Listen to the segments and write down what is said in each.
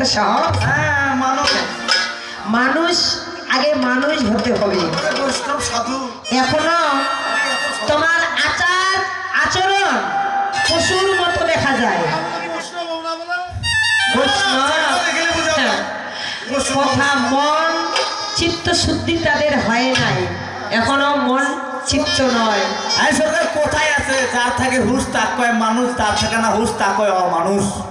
একটা সাহস হ্যাঁ মানুষ। মানুষ, আগে মানুষ হতে হবে। এখনও তোমার আচার আচরণ পশুর মতো দেখা যায়। কথা, মন, চিত্ত শুদ্ধি তাদের হয় নাই। এখনও মন, চিত্ত নয়। আরে সরকার, কোথায় আছে? যার থাকে হুশ তাক কয় মানুষ, তার থাকে না হুশ তাক কয় অমানুষ।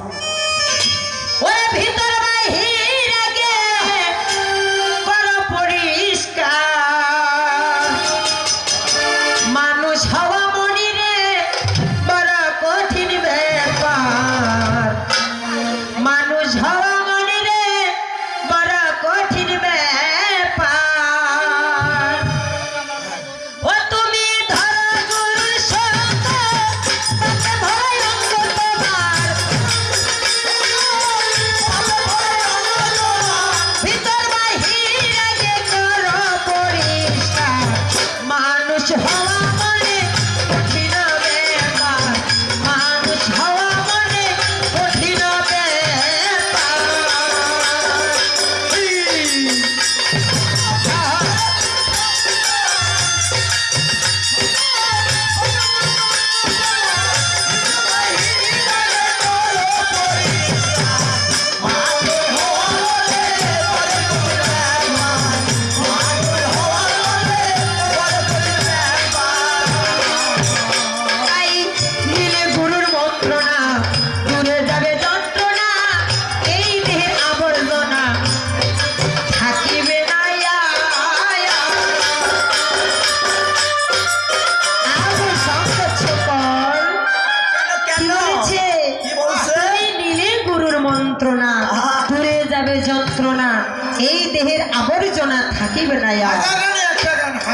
দেহের আবর্জনা থাকিবে না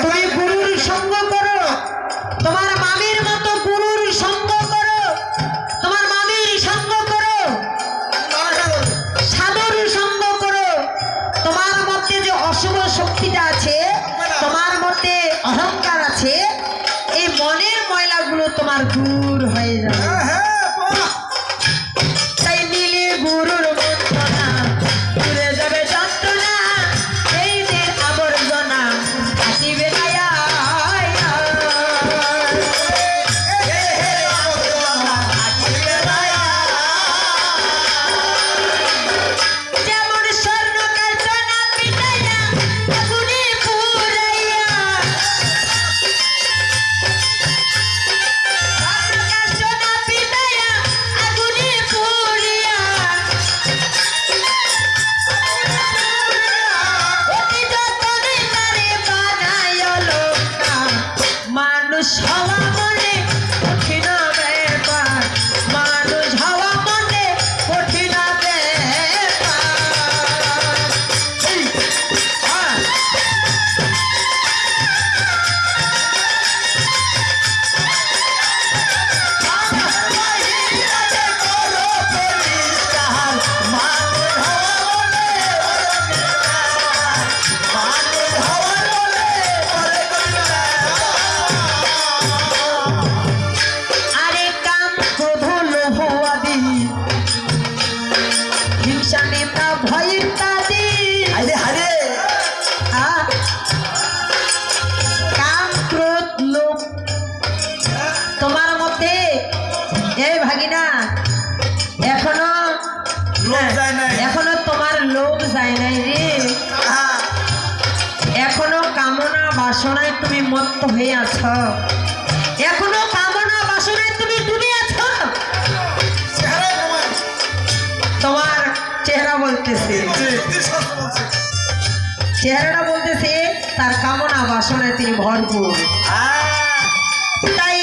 তুমি গুরুর সঙ্গ করো। তোমার মামির মা যায় নাই রে। এখনও কামনা বাসনায় তুমি মত্ত হয়ে আছ। এখনও কামনা বাসনায় তুমি ডুবে আছ। তোমার চেহারা বলতেছে। চেহারাটা বলতেছে তার কামনা বাসনায় তিনি ভরপুর। তাই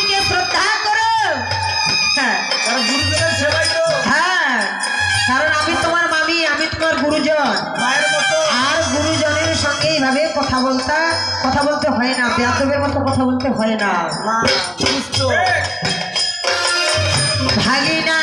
গুরুকে করো। হ্যাঁ। হ্যাঁ। কারণ আমি তোমার মামি আমি তোমার গুরুজন। আর গুরুজনের সঙ্গে এইভাবে কথা বলতে কথা বলতে হয় না বেদবের মতো কথা বলতে হয় না। ভাগিনা